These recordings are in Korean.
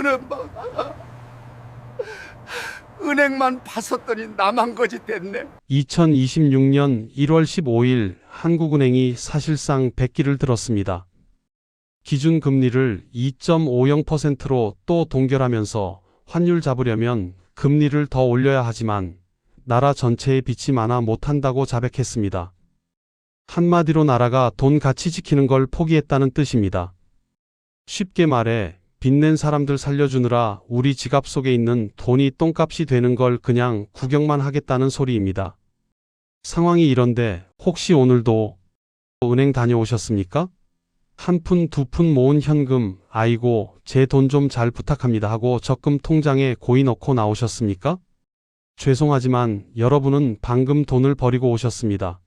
은행만 은행만 봤었더니 나만 거지 됐네. 2026년 1월 15일 한국은행이 사실상 백기를 들었습니다. 기준 금리를 2.50%로 또 동결하면서 환율 잡으려면 금리를 더 올려야 하지만 나라 전체에 빚이 많아 못한다고 자백했습니다. 한마디로 나라가 돈 가치 지키는 걸 포기했다는 뜻입니다. 쉽게 말해 빚낸 사람들 살려주느라 우리 지갑 속에 있는 돈이 똥값이 되는 걸 그냥 구경만 하겠다는 소리입니다. 상황이 이런데 혹시 오늘도 은행 다녀오셨습니까? 한 푼, 두 푼 모은 현금, 아이고, 제 돈 좀 잘 부탁합니다 하고 적금 통장에 고이 넣고 나오셨습니까? 죄송하지만 여러분은 방금 돈을 버리고 오셨습니다.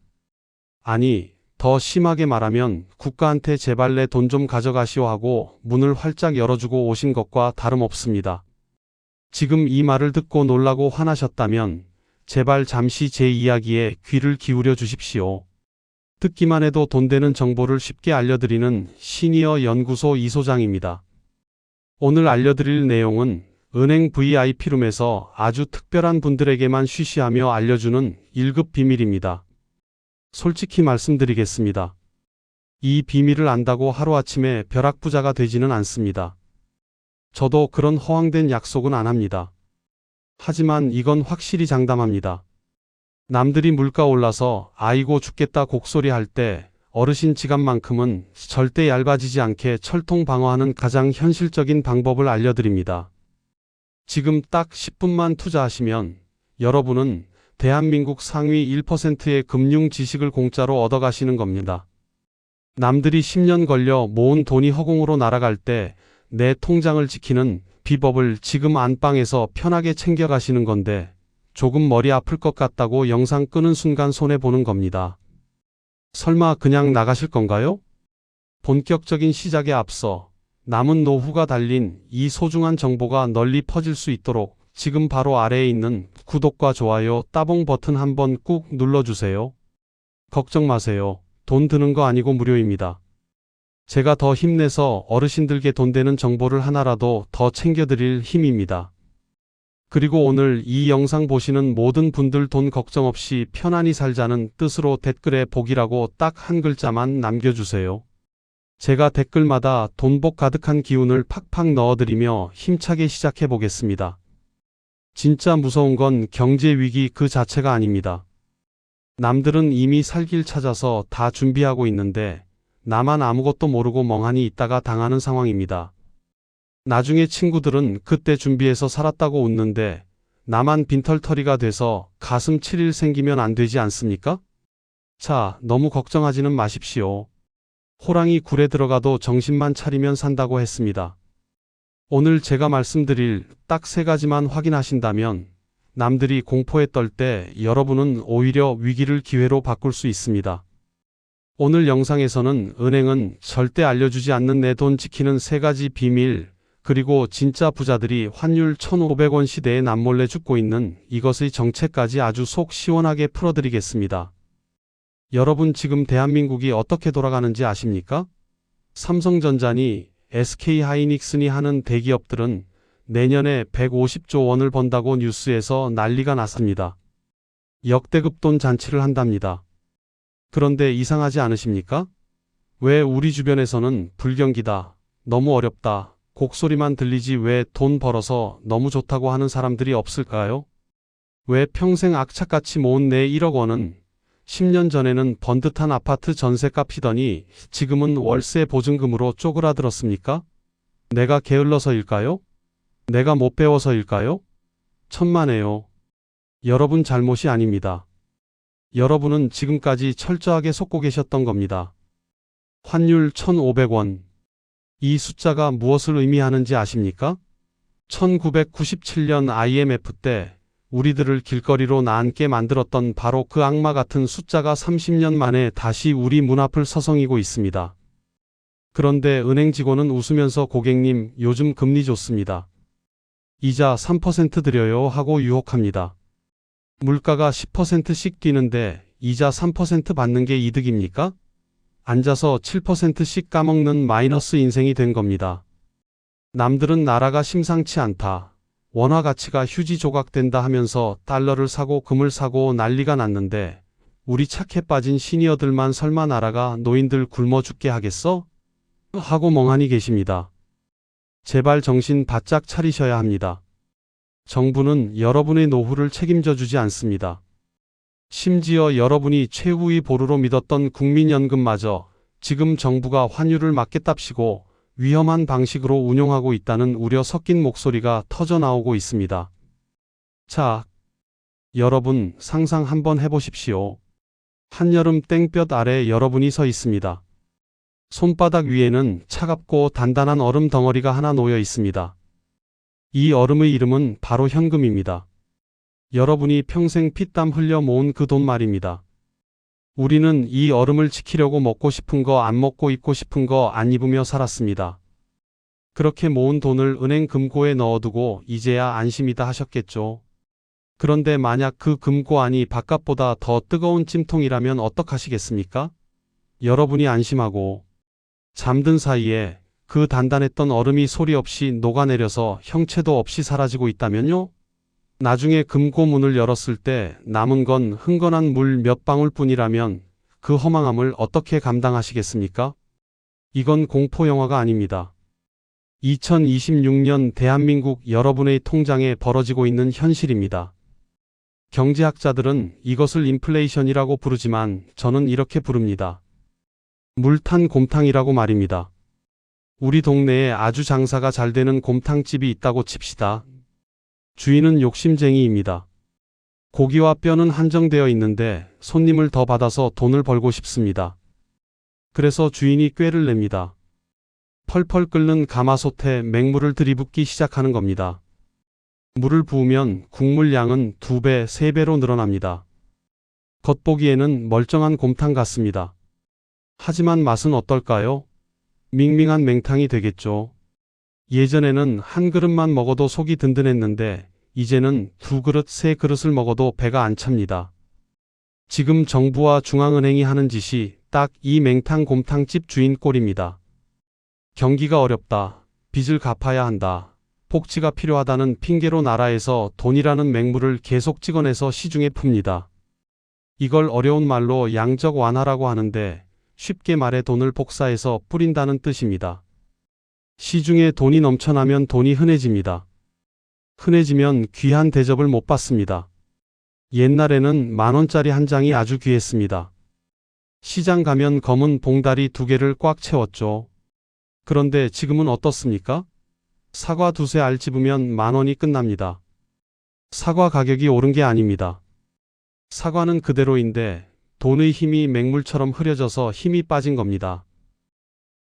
아니, 더 심하게 말하면 국가한테 제발 내 돈 좀 가져가시오 하고 문을 활짝 열어주고 오신 것과 다름없습니다. 지금 이 말을 듣고 놀라고 화나셨다면 제발 잠시 제 이야기에 귀를 기울여 주십시오. 듣기만 해도 돈 되는 정보를 쉽게 알려드리는 시니어 연구소 이소장입니다. 오늘 알려드릴 내용은 은행 VIP룸에서 아주 특별한 분들에게만 쉬쉬하며 알려주는 1급 비밀입니다. 솔직히 말씀드리겠습니다. 이 비밀을 안다고 하루아침에 벼락부자가 되지는 않습니다. 저도 그런 허황된 약속은 안 합니다. 하지만 이건 확실히 장담합니다. 남들이 물가 올라서 아이고 죽겠다 곡소리 할 때 어르신 지갑만큼은 절대 얇아지지 않게 철통 방어하는 가장 현실적인 방법을 알려드립니다. 지금 딱 10분만 투자하시면 여러분은 대한민국 상위 1%의 금융 지식을 공짜로 얻어가시는 겁니다. 남들이 10년 걸려 모은 돈이 허공으로 날아갈 때 내 통장을 지키는 비법을 지금 안방에서 편하게 챙겨가시는 건데 조금 머리 아플 것 같다고 영상 끄는 순간 손해보는 겁니다. 설마 그냥 나가실 건가요? 본격적인 시작에 앞서 남은 노후가 달린 이 소중한 정보가 널리 퍼질 수 있도록 지금 바로 아래에 있는 구독과 좋아요, 따봉 버튼 한번 꾹 눌러주세요. 걱정 마세요. 돈 드는 거 아니고 무료입니다. 제가 더 힘내서 어르신들께 돈 되는 정보를 하나라도 더 챙겨드릴 힘입니다. 그리고 오늘 이 영상 보시는 모든 분들 돈 걱정 없이 편안히 살자는 뜻으로 댓글에 복이라고 딱 한 글자만 남겨주세요. 제가 댓글마다 돈복 가득한 기운을 팍팍 넣어드리며 힘차게 시작해 보겠습니다. 진짜 무서운 건 경제 위기 그 자체가 아닙니다. 남들은 이미 살길 찾아서 다 준비하고 있는데 나만 아무것도 모르고 멍하니 있다가 당하는 상황입니다. 나중에 친구들은 그때 준비해서 살았다고 웃는데 나만 빈털터리가 돼서 가슴 7일 생기면 안 되지 않습니까? 자, 너무 걱정하지는 마십시오. 호랑이 굴에 들어가도 정신만 차리면 산다고 했습니다. 오늘 제가 말씀드릴 딱 세 가지만 확인하신다면 남들이 공포에 떨 때 여러분은 오히려 위기를 기회로 바꿀 수 있습니다. 오늘 영상에서는 은행은 절대 알려주지 않는 내 돈 지키는 세 가지 비밀, 그리고 진짜 부자들이 환율 1,500원 시대에 남몰래 죽고 있는 이것의 정체까지 아주 속 시원하게 풀어드리겠습니다. 여러분 지금 대한민국이 어떻게 돌아가는지 아십니까? 삼성전자니 SK하이닉스니 하는 대기업들은 내년에 150조 원을 번다고 뉴스에서 난리가 났습니다. 역대급 돈 잔치를 한답니다. 그런데 이상하지 않으십니까? 왜 우리 주변에서는 불경기다, 너무 어렵다, 곡소리만 들리지 왜 돈 벌어서 너무 좋다고 하는 사람들이 없을까요? 왜 평생 악착같이 모은 내 1억 원은 10년 전에는 번듯한 아파트 전세값이더니 지금은 월세 보증금으로 쪼그라들었습니까? 내가 게을러서일까요? 내가 못 배워서일까요? 천만에요. 여러분 잘못이 아닙니다. 여러분은 지금까지 철저하게 속고 계셨던 겁니다. 환율 1,500원. 이 숫자가 무엇을 의미하는지 아십니까? 1997년 IMF 때 우리들을 길거리로 나앉게 만들었던 바로 그 악마 같은 숫자가 30년 만에 다시 우리 문 앞을 서성이고 있습니다. 그런데 은행 직원은 웃으면서 고객님 요즘 금리 좋습니다. 이자 3% 드려요 하고 유혹합니다. 물가가 10%씩 뛰는데 이자 3% 받는 게 이득입니까? 앉아서 7%씩 까먹는 마이너스 인생이 된 겁니다. 남들은 나라가 심상치 않다. 원화 가치가 휴지 조각된다 하면서 달러를 사고 금을 사고 난리가 났는데 우리 착해 빠진 시니어들만 설마 나라가 노인들 굶어 죽게 하겠어? 하고 멍하니 계십니다. 제발 정신 바짝 차리셔야 합니다. 정부는 여러분의 노후를 책임져 주지 않습니다. 심지어 여러분이 최후의 보루로 믿었던 국민연금마저 지금 정부가 환율을 맞겠답시고 위험한 방식으로 운용하고 있다는 우려 섞인 목소리가 터져 나오고 있습니다. 자, 여러분 상상 한번 해보십시오. 한여름 땡볕 아래 여러분이 서 있습니다. 손바닥 위에는 차갑고 단단한 얼음 덩어리가 하나 놓여 있습니다. 이 얼음의 이름은 바로 현금입니다. 여러분이 평생 피땀 흘려 모은 그 돈 말입니다. 우리는 이 얼음을 지키려고 먹고 싶은 거 안 먹고 입고 싶은 거 안 입으며 살았습니다. 그렇게 모은 돈을 은행 금고에 넣어두고 이제야 안심이다 하셨겠죠. 그런데 만약 그 금고 안이 바깥보다 더 뜨거운 찜통이라면 어떡하시겠습니까? 여러분이 안심하고 잠든 사이에 그 단단했던 얼음이 소리 없이 녹아내려서 형체도 없이 사라지고 있다면요? 나중에 금고 문을 열었을 때 남은 건 흥건한 물 몇 방울 뿐이라면 그 허망함을 어떻게 감당하시겠습니까? 이건 공포영화가 아닙니다. 2026년 대한민국 여러분의 통장에 벌어지고 있는 현실입니다. 경제학자들은 이것을 인플레이션이라고 부르지만 저는 이렇게 부릅니다. 물탄 곰탕이라고 말입니다. 우리 동네에 아주 장사가 잘 되는 곰탕집이 있다고 칩시다. 주인은 욕심쟁이입니다. 고기와 뼈는 한정되어 있는데 손님을 더 받아서 돈을 벌고 싶습니다. 그래서 주인이 꾀를 냅니다. 펄펄 끓는 가마솥에 맹물을 들이붓기 시작하는 겁니다. 물을 부으면 국물 양은 두 배, 세 배로 늘어납니다. 겉보기에는 멀쩡한 곰탕 같습니다. 하지만 맛은 어떨까요? 밍밍한 맹탕이 되겠죠. 예전에는 한 그릇만 먹어도 속이 든든했는데 이제는 두 그릇, 세 그릇을 먹어도 배가 안 찹니다. 지금 정부와 중앙은행이 하는 짓이 딱 이 맹탕 곰탕집 주인 꼴입니다. 경기가 어렵다. 빚을 갚아야 한다. 복지가 필요하다는 핑계로 나라에서 돈이라는 맹물을 계속 찍어내서 시중에 풉니다. 이걸 어려운 말로 양적 완화라고 하는데 쉽게 말해 돈을 복사해서 뿌린다는 뜻입니다. 시중에 돈이 넘쳐나면 돈이 흔해집니다. 흔해지면 귀한 대접을 못 받습니다. 옛날에는 만원짜리 한 장이 아주 귀했습니다. 시장 가면 검은 봉다리 두 개를 꽉 채웠죠. 그런데 지금은 어떻습니까? 사과 두세 알 집으면 만 원이 끝납니다. 사과 가격이 오른 게 아닙니다. 사과는 그대로인데 돈의 힘이 맹물처럼 흐려져서 힘이 빠진 겁니다.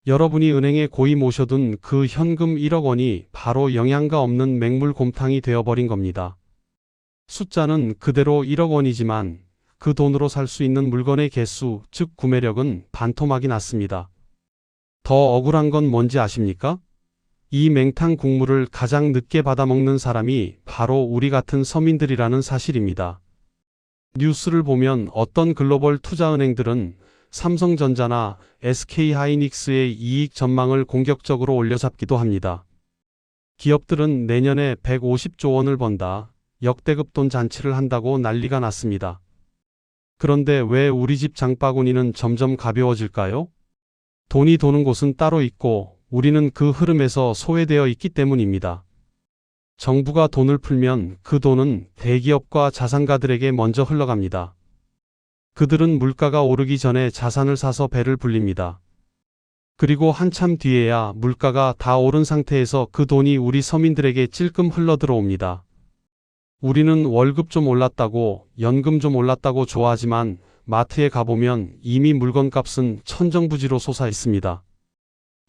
여러분이 은행에 고이 모셔둔 그 현금 1억 원이 바로 영양가 없는 맹물 곰탕이 되어버린 겁니다. 숫자는 그대로 1억 원이지만 그 돈으로 살 수 있는 물건의 개수, 즉 구매력은 반토막이 났습니다. 더 억울한 건 뭔지 아십니까? 이 맹탕 국물을 가장 늦게 받아먹는 사람이 바로 우리 같은 서민들이라는 사실입니다. 뉴스를 보면 어떤 글로벌 투자은행들은 삼성전자나 SK하이닉스의 이익 전망을 공격적으로 올려잡기도 합니다. 기업들은 내년에 150조 원을 번다. 역대급 돈 잔치를 한다고 난리가 났습니다. 그런데 왜 우리 집 장바구니는 점점 가벼워질까요? 돈이 도는 곳은 따로 있고 우리는 그 흐름에서 소외되어 있기 때문입니다. 정부가 돈을 풀면 그 돈은 대기업과 자산가들에게 먼저 흘러갑니다. 그들은 물가가 오르기 전에 자산을 사서 배를 불립니다. 그리고 한참 뒤에야 물가가 다 오른 상태에서 그 돈이 우리 서민들에게 찔끔 흘러 들어옵니다. 우리는 월급 좀 올랐다고, 연금 좀 올랐다고 좋아하지만 마트에 가보면 이미 물건값은 천정부지로 솟아 있습니다.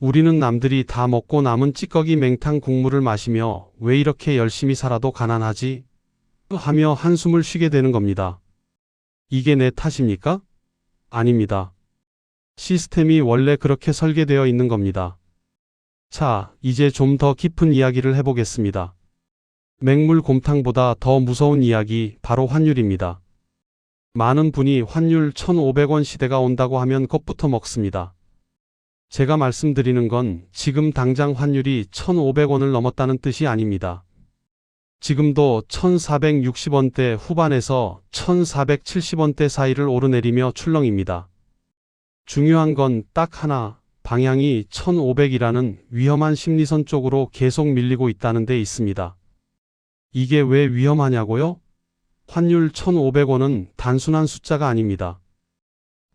우리는 남들이 다 먹고 남은 찌꺼기 맹탕 국물을 마시며 왜 이렇게 열심히 살아도 가난하지? 하며 한숨을 쉬게 되는 겁니다. 이게 내 탓입니까? 아닙니다. 시스템이 원래 그렇게 설계되어 있는 겁니다. 자, 이제 좀 더 깊은 이야기를 해보겠습니다. 맹물 곰탕보다 더 무서운 이야기, 바로 환율입니다. 많은 분이 환율 1,500원 시대가 온다고 하면 겁부터 먹습니다. 제가 말씀드리는 건 지금 당장 환율이 1,500원을 넘었다는 뜻이 아닙니다. 지금도 1,460원대 후반에서 1,470원대 사이를 오르내리며 출렁입니다. 중요한 건 딱 하나, 방향이 1,500이라는 위험한 심리선 쪽으로 계속 밀리고 있다는 데 있습니다. 이게 왜 위험하냐고요? 환율 1,500원은 단순한 숫자가 아닙니다.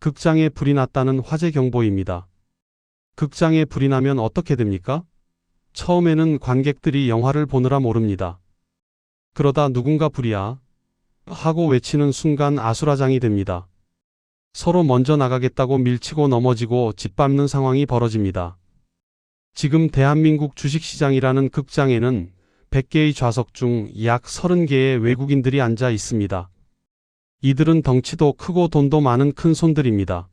극장에 불이 났다는 화재 경보입니다. 극장에 불이 나면 어떻게 됩니까? 처음에는 관객들이 영화를 보느라 모릅니다. 그러다 누군가 불이야 하고 외치는 순간 아수라장이 됩니다. 서로 먼저 나가겠다고 밀치고 넘어지고 짓밟는 상황이 벌어집니다. 지금 대한민국 주식시장이라는 극장에는 100개의 좌석 중 약 30개의 외국인들이 앉아 있습니다. 이들은 덩치도 크고 돈도 많은 큰 손들입니다.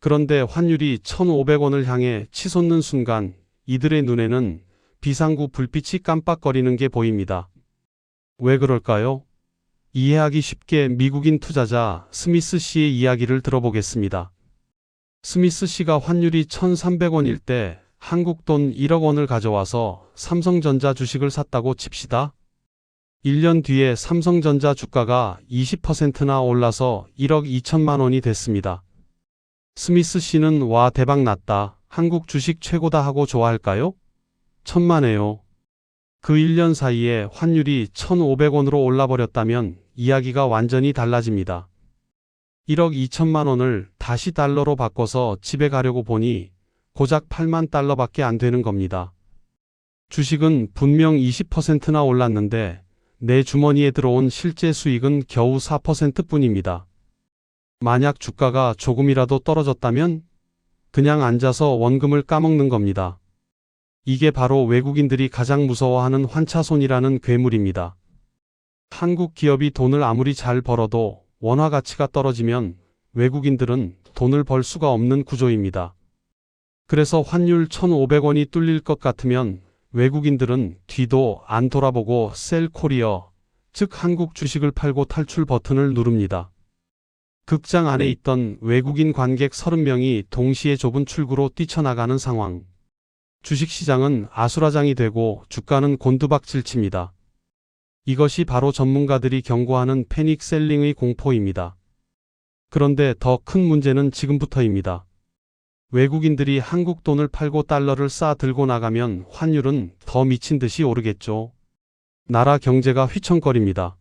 그런데 환율이 1,500원을 향해 치솟는 순간 이들의 눈에는 비상구 불빛이 깜빡거리는 게 보입니다. 왜 그럴까요? 이해하기 쉽게 미국인 투자자 스미스 씨의 이야기를 들어보겠습니다. 스미스 씨가 환율이 1,300원일 때 한국 돈 1억 원을 가져와서 삼성전자 주식을 샀다고 칩시다. 1년 뒤에 삼성전자 주가가 20%나 올라서 1억 2천만 원이 됐습니다. 스미스 씨는 와 대박 났다. 한국 주식 최고다 하고 좋아할까요? 천만에요. 그 1년 사이에 환율이 1,500원으로 올라버렸다면 이야기가 완전히 달라집니다. 1억 2천만 원을 다시 달러로 바꿔서 집에 가려고 보니 고작 8만 달러밖에 안 되는 겁니다. 주식은 분명 20%나 올랐는데 내 주머니에 들어온 실제 수익은 겨우 4% 뿐입니다. 만약 주가가 조금이라도 떨어졌다면 그냥 앉아서 원금을 까먹는 겁니다. 이게 바로 외국인들이 가장 무서워하는 환차손이라는 괴물입니다. 한국 기업이 돈을 아무리 잘 벌어도 원화 가치가 떨어지면 외국인들은 돈을 벌 수가 없는 구조입니다. 그래서 환율 1,500원이 뚫릴 것 같으면 외국인들은 뒤도 안 돌아보고 셀 코리어, 즉 한국 주식을 팔고 탈출 버튼을 누릅니다. 극장 안에 있던 외국인 관객 30명이 동시에 좁은 출구로 뛰쳐나가는 상황. 주식시장은 아수라장이 되고 주가는 곤두박질 칩니다. 이것이 바로 전문가들이 경고하는 패닉 셀링의 공포입니다. 그런데 더 큰 문제는 지금부터입니다. 외국인들이 한국 돈을 팔고 달러를 쌓아 들고 나가면 환율은 더 미친 듯이 오르겠죠. 나라 경제가 휘청거립니다.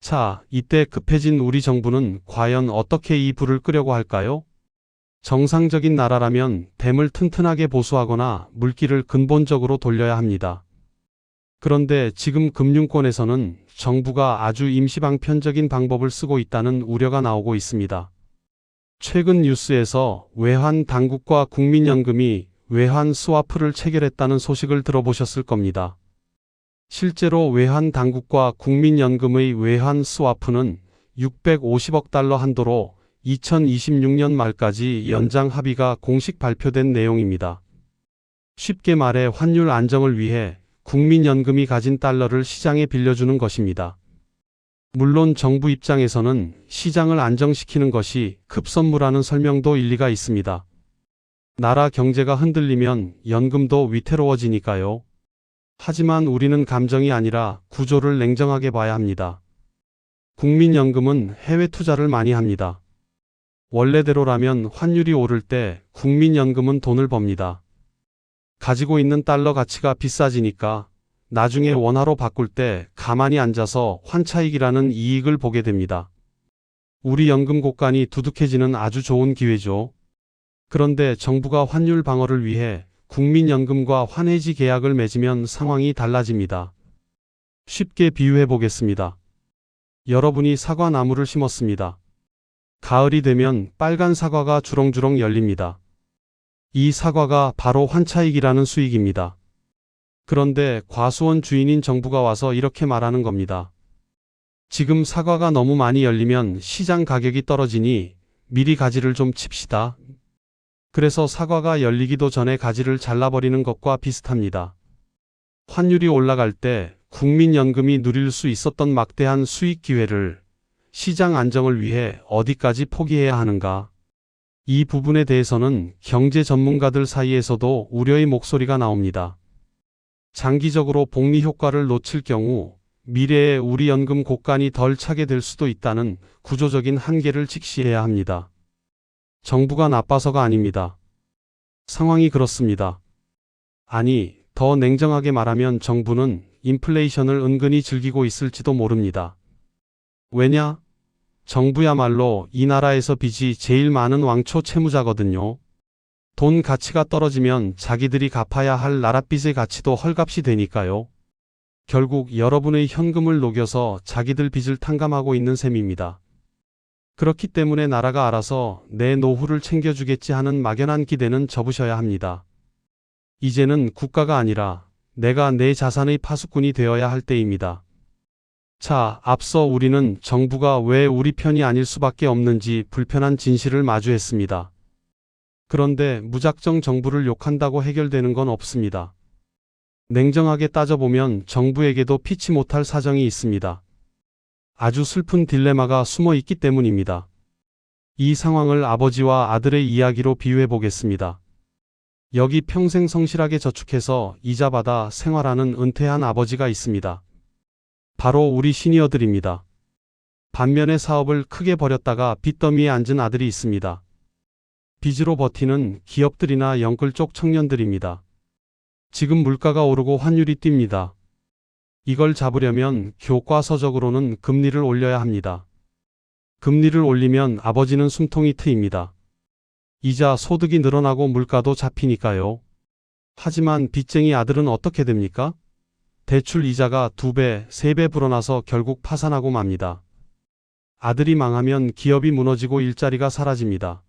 자, 이때 급해진 우리 정부는 과연 어떻게 이 불을 끄려고 할까요? 정상적인 나라라면 댐을 튼튼하게 보수하거나 물기를 근본적으로 돌려야 합니다. 그런데 지금 금융권에서는 정부가 아주 임시방편적인 방법을 쓰고 있다는 우려가 나오고 있습니다. 최근 뉴스에서 외환 당국과 국민연금이 외환 스와프를 체결했다는 소식을 들어보셨을 겁니다. 실제로 외환 당국과 국민연금의 외환 스와프는 650억 달러 한도로 2026년 말까지 연장 합의가 공식 발표된 내용입니다. 쉽게 말해 환율 안정을 위해 국민연금이 가진 달러를 시장에 빌려주는 것입니다. 물론 정부 입장에서는 시장을 안정시키는 것이 급선무라는 설명도 일리가 있습니다. 나라 경제가 흔들리면 연금도 위태로워지니까요. 하지만 우리는 감정이 아니라 구조를 냉정하게 봐야 합니다. 국민연금은 해외 투자를 많이 합니다. 원래대로라면 환율이 오를 때 국민연금은 돈을 법니다. 가지고 있는 달러 가치가 비싸지니까 나중에 원화로 바꿀 때 가만히 앉아서 환차익이라는 이익을 보게 됩니다. 우리 연금 곳간이 두둑해지는 아주 좋은 기회죠. 그런데 정부가 환율 방어를 위해 국민연금과 환해지 계약을 맺으면 상황이 달라집니다. 쉽게 비유해 보겠습니다. 여러분이 사과 나무를 심었습니다. 가을이 되면 빨간 사과가 주렁주렁 열립니다. 이 사과가 바로 환차익이라는 수익입니다. 그런데 과수원 주인인 정부가 와서 이렇게 말하는 겁니다. 지금 사과가 너무 많이 열리면 시장 가격이 떨어지니 미리 가지를 좀 칩시다. 그래서 사과가 열리기도 전에 가지를 잘라버리는 것과 비슷합니다. 환율이 올라갈 때 국민연금이 누릴 수 있었던 막대한 수익 기회를 시장 안정을 위해 어디까지 포기해야 하는가? 이 부분에 대해서는 경제 전문가들 사이에서도 우려의 목소리가 나옵니다. 장기적으로 복리 효과를 놓칠 경우 미래에 우리 연금 곡간이 덜 차게 될 수도 있다는 구조적인 한계를 직시해야 합니다. 정부가 나빠서가 아닙니다. 상황이 그렇습니다. 아니, 더 냉정하게 말하면 정부는 인플레이션을 은근히 즐기고 있을지도 모릅니다. 왜냐? 정부야말로 이 나라에서 빚이 제일 많은 왕초 채무자거든요. 돈 가치가 떨어지면 자기들이 갚아야 할 나랏빚의 가치도 헐값이 되니까요. 결국 여러분의 현금을 녹여서 자기들 빚을 탕감하고 있는 셈입니다. 그렇기 때문에 나라가 알아서 내 노후를 챙겨주겠지 하는 막연한 기대는 접으셔야 합니다. 이제는 국가가 아니라 내가 내 자산의 파수꾼이 되어야 할 때입니다. 자, 앞서 우리는 정부가 왜 우리 편이 아닐 수밖에 없는지 불편한 진실을 마주했습니다. 그런데 무작정 정부를 욕한다고 해결되는 건 없습니다. 냉정하게 따져보면 정부에게도 피치 못할 사정이 있습니다. 아주 슬픈 딜레마가 숨어 있기 때문입니다. 이 상황을 아버지와 아들의 이야기로 비유해 보겠습니다. 여기 평생 성실하게 저축해서 이자 받아 생활하는 은퇴한 아버지가 있습니다. 바로 우리 시니어들입니다. 반면에 사업을 크게 벌였다가 빚더미에 앉은 아들이 있습니다. 빚으로 버티는 기업들이나 영끌 쪽 청년들입니다. 지금 물가가 오르고 환율이 뜁니다. 이걸 잡으려면 교과서적으로는 금리를 올려야 합니다. 금리를 올리면 아버지는 숨통이 트입니다. 이자 소득이 늘어나고 물가도 잡히니까요. 하지만 빚쟁이 아들은 어떻게 됩니까? 대출 이자가 두 배, 세배 불어나서 결국 파산하고 맙니다. 아들이 망하면 기업이 무너지고 일자리가 사라집니다.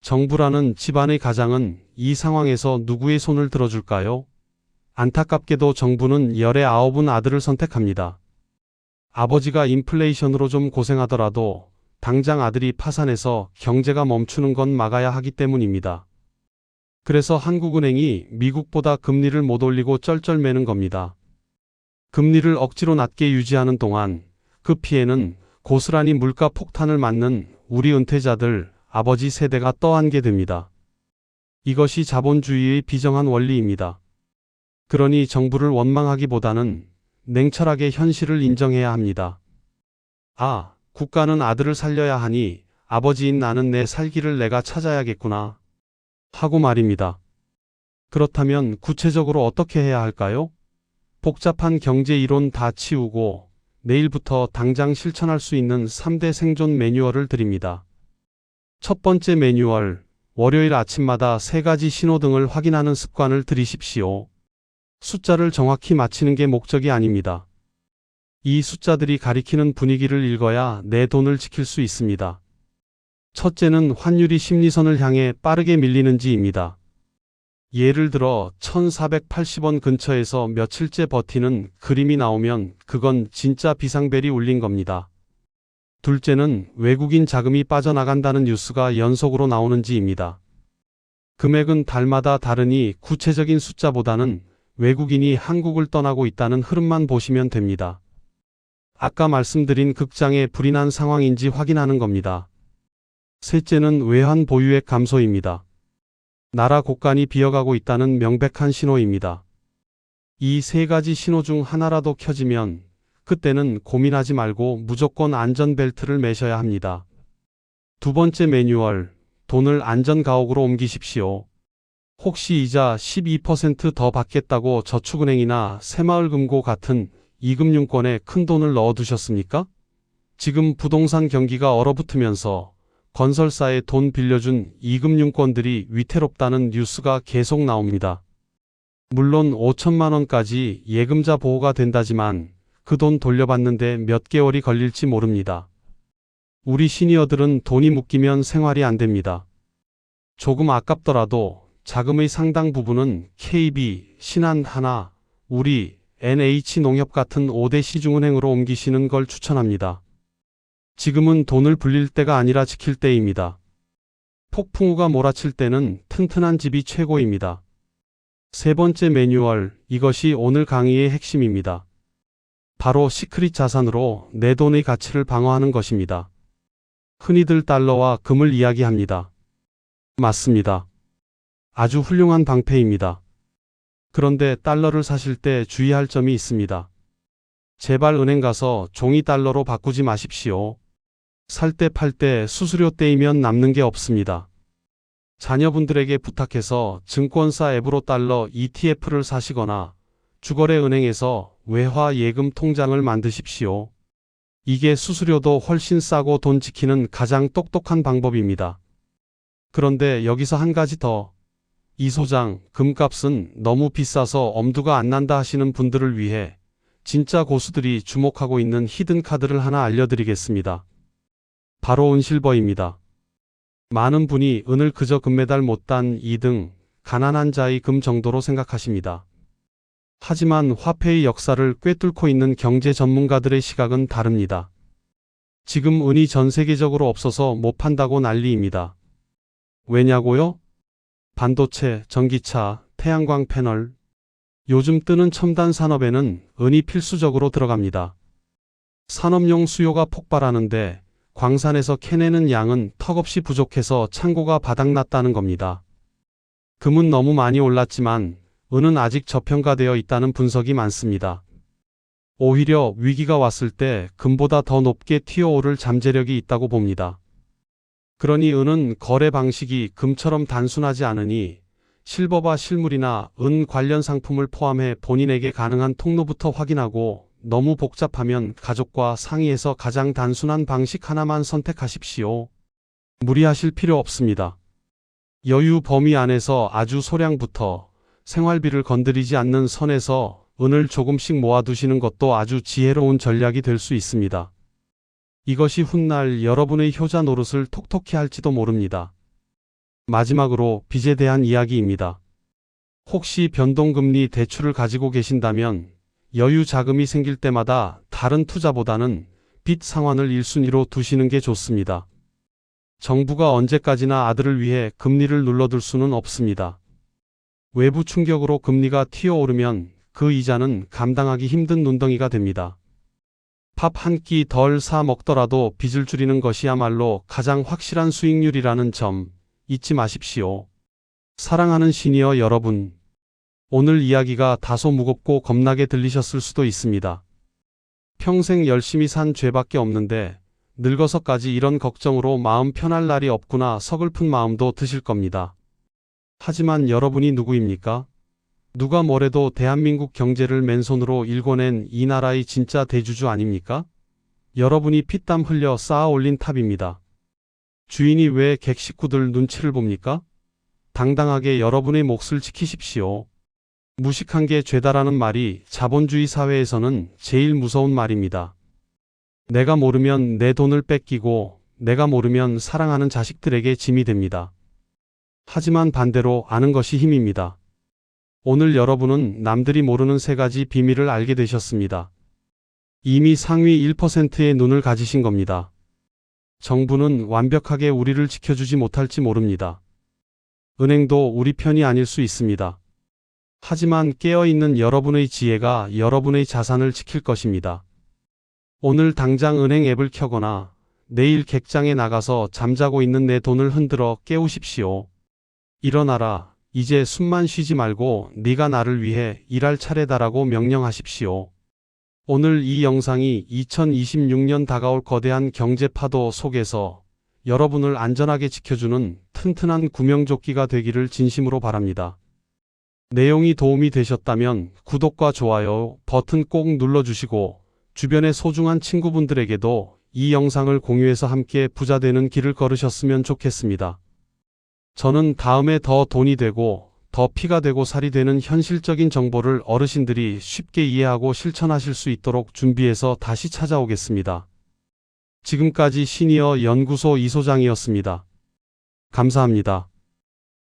정부라는 집안의 가장은 이 상황에서 누구의 손을 들어줄까요? 안타깝게도 정부는 열의 아홉은 아들을 선택합니다. 아버지가 인플레이션으로 좀 고생하더라도 당장 아들이 파산해서 경제가 멈추는 건 막아야 하기 때문입니다. 그래서 한국은행이 미국보다 금리를 못 올리고 쩔쩔매는 겁니다. 금리를 억지로 낮게 유지하는 동안 그 피해는 고스란히 물가 폭탄을 맞는 우리 은퇴자들, 아버지 세대가 떠안게 됩니다. 이것이 자본주의의 비정한 원리입니다. 그러니 정부를 원망하기보다는 냉철하게 현실을 인정해야 합니다. 아, 국가는 아들을 살려야 하니 아버지인 나는 내 살기를 내가 찾아야겠구나. 하고 말입니다. 그렇다면 구체적으로 어떻게 해야 할까요? 복잡한 경제 이론 다 치우고 내일부터 당장 실천할 수 있는 3대 생존 매뉴얼을 드립니다. 첫 번째 매뉴얼, 월요일 아침마다 세 가지 신호등을 확인하는 습관을 들이십시오. 숫자를 정확히 맞히는 게 목적이 아닙니다. 이 숫자들이 가리키는 분위기를 읽어야 내 돈을 지킬 수 있습니다. 첫째는 환율이 심리선을 향해 빠르게 밀리는지입니다. 예를 들어 1480원 근처에서 며칠째 버티는 그림이 나오면 그건 진짜 비상벨이 울린 겁니다. 둘째는 외국인 자금이 빠져나간다는 뉴스가 연속으로 나오는지입니다. 금액은 달마다 다르니 구체적인 숫자보다는 외국인이 한국을 떠나고 있다는 흐름만 보시면 됩니다. 아까 말씀드린 극장에 불이 난 상황인지 확인하는 겁니다. 셋째는 외환 보유액 감소입니다. 나라 곳간이 비어가고 있다는 명백한 신호입니다. 이 세 가지 신호 중 하나라도 켜지면 그때는 고민하지 말고 무조건 안전벨트를 매셔야 합니다. 두 번째 매뉴얼, 돈을 안전가옥으로 옮기십시오. 혹시 이자 12%더 받겠다고 저축은행이나 새마을금고 같은 이금융권에 큰 돈을 넣어두셨습니까? 지금 부동산 경기가 얼어붙으면서 건설사에 돈 빌려준 이금융권들이 위태롭다는 뉴스가 계속 나옵니다. 물론 5천만 원까지 예금자 보호가 된다지만 그 돈 돌려받는데 몇 개월이 걸릴지 모릅니다. 우리 시니어들은 돈이 묶이면 생활이 안 됩니다. 조금 아깝더라도 자금의 상당 부분은 KB, 신한하나, 우리, NH농협 같은 5대 시중은행으로 옮기시는 걸 추천합니다. 지금은 돈을 불릴 때가 아니라 지킬 때입니다. 폭풍우가 몰아칠 때는 튼튼한 집이 최고입니다. 세 번째 매뉴얼, 이것이 오늘 강의의 핵심입니다. 바로 시크릿 자산으로 내 돈의 가치를 방어하는 것입니다. 흔히들 달러와 금을 이야기합니다. 맞습니다. 아주 훌륭한 방패입니다. 그런데 달러를 사실 때 주의할 점이 있습니다. 제발 은행 가서 종이 달러로 바꾸지 마십시오. 살 때 팔 때 수수료 떼이면 남는 게 없습니다. 자녀분들에게 부탁해서 증권사 앱으로 달러 ETF를 사시거나 주거래 은행에서 외화 예금 통장을 만드십시오. 이게 수수료도 훨씬 싸고 돈 지키는 가장 똑똑한 방법입니다. 그런데 여기서 한 가지 더. 이 소장, 금값은 너무 비싸서 엄두가 안 난다 하시는 분들을 위해 진짜 고수들이 주목하고 있는 히든 카드를 하나 알려드리겠습니다. 바로 은실버입니다. 많은 분이 은을 그저 금메달 못단 2등, 가난한 자의 금 정도로 생각하십니다. 하지만 화폐의 역사를 꿰뚫고 있는 경제 전문가들의 시각은 다릅니다. 지금 은이 전 세계적으로 없어서 못 판다고 난리입니다. 왜냐고요? 반도체, 전기차, 태양광 패널. 요즘 뜨는 첨단 산업에는 은이 필수적으로 들어갑니다. 산업용 수요가 폭발하는데 광산에서 캐내는 양은 턱없이 부족해서 창고가 바닥났다는 겁니다. 금은 너무 많이 올랐지만 은은 아직 저평가되어 있다는 분석이 많습니다. 오히려 위기가 왔을 때 금보다 더 높게 튀어오를 잠재력이 있다고 봅니다. 그러니 은은 거래 방식이 금처럼 단순하지 않으니 실버바 실물이나 은 관련 상품을 포함해 본인에게 가능한 통로부터 확인하고 너무 복잡하면 가족과 상의해서 가장 단순한 방식 하나만 선택하십시오. 무리하실 필요 없습니다. 여유 범위 안에서 아주 소량부터 생활비를 건드리지 않는 선에서 은을 조금씩 모아두시는 것도 아주 지혜로운 전략이 될 수 있습니다. 이것이 훗날 여러분의 효자 노릇을 톡톡히 할지도 모릅니다. 마지막으로 빚에 대한 이야기입니다. 혹시 변동금리 대출을 가지고 계신다면 여유 자금이 생길 때마다 다른 투자보다는 빚 상환을 1순위로 두시는 게 좋습니다. 정부가 언제까지나 아들을 위해 금리를 눌러둘 수는 없습니다. 외부 충격으로 금리가 튀어오르면 그 이자는 감당하기 힘든 눈덩이가 됩니다. 밥 한 끼 덜 사 먹더라도 빚을 줄이는 것이야말로 가장 확실한 수익률이라는 점 잊지 마십시오. 사랑하는 시니어 여러분. 오늘 이야기가 다소 무겁고 겁나게 들리셨을 수도 있습니다. 평생 열심히 산 죄밖에 없는데 늙어서까지 이런 걱정으로 마음 편할 날이 없구나 서글픈 마음도 드실 겁니다. 하지만 여러분이 누구입니까? 누가 뭐래도 대한민국 경제를 맨손으로 일궈낸 이 나라의 진짜 대주주 아닙니까? 여러분이 피땀 흘려 쌓아 올린 탑입니다. 주인이 왜 객 식구들 눈치를 봅니까? 당당하게 여러분의 몫을 지키십시오. 무식한 게 죄다라는 말이 자본주의 사회에서는 제일 무서운 말입니다. 내가 모르면 내 돈을 뺏기고 내가 모르면 사랑하는 자식들에게 짐이 됩니다. 하지만 반대로 아는 것이 힘입니다. 오늘 여러분은 남들이 모르는 세 가지 비밀을 알게 되셨습니다. 이미 상위 1%의 눈을 가지신 겁니다. 정부는 완벽하게 우리를 지켜주지 못할지 모릅니다. 은행도 우리 편이 아닐 수 있습니다. 하지만 깨어있는 여러분의 지혜가 여러분의 자산을 지킬 것입니다. 오늘 당장 은행 앱을 켜거나 내일 객장에 나가서 잠자고 있는 내 돈을 흔들어 깨우십시오. 일어나라. 이제 숨만 쉬지 말고 네가 나를 위해 일할 차례다라고 명령하십시오. 오늘 이 영상이 2026년 다가올 거대한 경제 파도 속에서 여러분을 안전하게 지켜주는 튼튼한 구명조끼가 되기를 진심으로 바랍니다. 내용이 도움이 되셨다면 구독과 좋아요 버튼 꼭 눌러주시고 주변의 소중한 친구분들에게도 이 영상을 공유해서 함께 부자 되는 길을 걸으셨으면 좋겠습니다. 저는 다음에 더 돈이 되고 더 피가 되고 살이 되는 현실적인 정보를 어르신들이 쉽게 이해하고 실천하실 수 있도록 준비해서 다시 찾아오겠습니다. 지금까지 시니어 연구소 이소장이었습니다. 감사합니다.